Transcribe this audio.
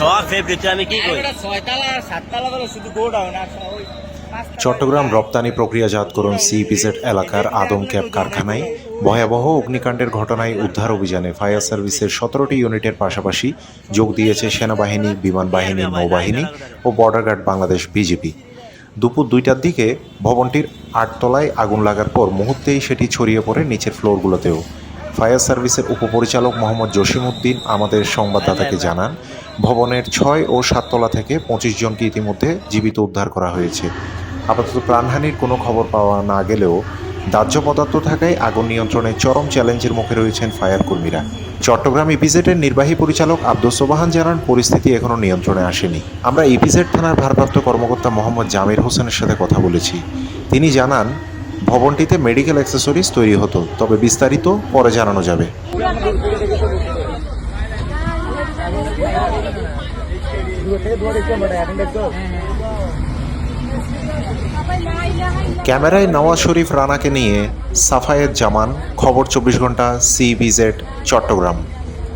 সব ফেব্রিতে আমি কি করি? চট্টগ্রাম রপ্তানি প্রক্রিয়াজাতকরণ সিপিজেড এলাকার আদম ক্যাব কারখানায়। ভয়াবহ অগ্নিকাণ্ডের ঘটনায় উদ্ধার অভিযানে ফায়ার সার্ভিসের সতেরোটি ইউনিটের পাশাপাশি যোগ দিয়েছে সেনাবাহিনী বিমান বাহিনী নৌবাহিনী ও বর্ডার গার্ড বাংলাদেশ বিজেপি দুপুর দুইটার দিকে ভবনটির আটতলায় আগুন লাগার পর মুহূর্তেই সেটি ছড়িয়ে পড়ে নিচের ফ্লোরগুলোতেও। ফায়ার সার্ভিসের উপপরিচালক মোহাম্মদ জসিমউদ্দিন আমাদের সংবাদদাতাকে জানান, ভবনের ছয় ও সাততলা থেকে পঁচিশ জনকে ইতিমধ্যে জীবিত উদ্ধার করা হয়েছে। আপাতত প্রাণহানির কোনো খবর পাওয়া না গেলেও দাহ্য পদার্থ থাকায় আগুন নিয়ন্ত্রণে চরম চ্যালেঞ্জের মুখে রয়েছেন ফায়ার কর্মীরা। চট্টগ্রাম ইপিজেডের নির্বাহী পরিচালক আব্দুল সোবাহান জানান, পরিস্থিতি এখনও নিয়ন্ত্রণে আসেনি। আমরা ইপিজেড থানার ভারপ্রাপ্ত কর্মকর্তা মোহাম্মদ জামির হোসেনের সাথে কথা বলেছি। তিনি জানান ভবনটিতে মেডিকেল অ্যাক্সেসরিজ তৈরি হতো, তবে বিস্তারিত পরে জানানো যাবে। ক্যামেরায় নওয়াজ শরীফ রানাকে নিয়ে সাফায়েত জামান, খবর চব্বিশ ঘণ্টা সিবিজেড চট্টগ্রাম।